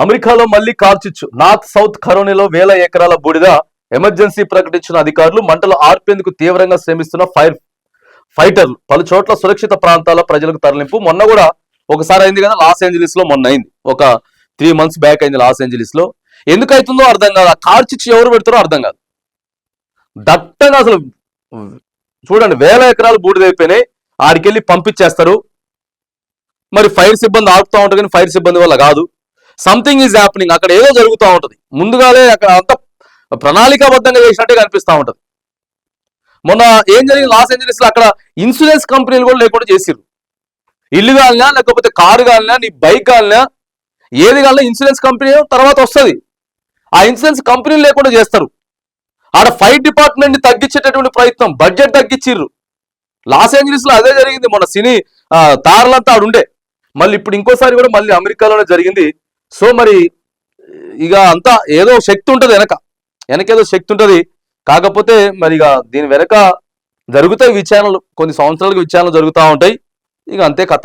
అమెరికాలో మళ్ళీ కార్చిచ్చు. North south కరోనీలో వేల ఎకరాల బూడిద ఎమర్జెన్సీ ప్రకటించిన అధికారులు మంటలు ఆర్పేందుకు తీవ్రంగా శ్రమిస్తున్న ఫైర్ ఫైటర్లు. పలు చోట్ల సురక్షిత ప్రాంతాల ప్రజలకు తరలింపు. మొన్న కూడా ఒకసారి అయింది కదా లాస్ ఏంజలీస్లో మొన్న అయింది. ఒక త్రీ మంత్స్ బ్యాక్ అయింది లాస్ ఏంజలీస్లో ఎందుకు అవుతుందో అర్థం కాదు. ఆ కార్చిచ్చు ఎవరు పెడతారో అర్థం కాదు. దట్టంగా అసలు చూడండి వేల ఎకరాలు బూడిదైపోయినాయి ఆడికెళ్ళి పంపించేస్తారు. మరి ఫైర్ సిబ్బంది ఆపుతూ ఉంటారు కానీ ఫైర్ సిబ్బంది వల్ల కాదు. సంథింగ్ ఈజ్ హ్యాపెనింగ్ అక్కడ ఏదో జరుగుతూ ఉంటుంది. ముందుగానే అక్కడ అంత ప్రణాళికాబద్ధంగా చేసినట్టే కనిపిస్తూ ఉంటుంది. మొన్న ఏం జరిగింది? లాస్ ఏంజలీస్లో అక్కడ ఇన్సూరెన్స్ కంపెనీలు కూడా లేకుండా చేసిరు ఇల్లు కాలినా లేకపోతే కారు కాలినా నీ బైక్ కాలినా ఏది కాలినా ఇన్సూరెన్స్ కంపెనీ తర్వాత వస్తుంది. ఆ ఇన్సూరెన్స్ కంపెనీలు లేకుండా చేస్తారు. ఆడ ఫైర్ డిపార్ట్మెంట్ని తగ్గించేటటువంటి ప్రయత్నం బడ్జెట్ తగ్గించిర్రు. లాస్ ఏంజలీస్లో అదే జరిగింది. మన సినీ తారలంతా ఆడుండే. మళ్ళీ ఇప్పుడు ఇంకోసారి కూడా మళ్ళీ అమెరికాలోనే జరిగింది. సో మరి ఇక అంతా ఏదో శక్తి ఉంటుంది వెనక. వెనకేదో శక్తి ఉంటుంది. కాకపోతే మరి ఇక దీని వెనక జరుగుతాయి విచారణలు. కొన్ని సంవత్సరాలకు విచారణలు జరుగుతూ ఉంటాయి. ఇక అంతే కథ.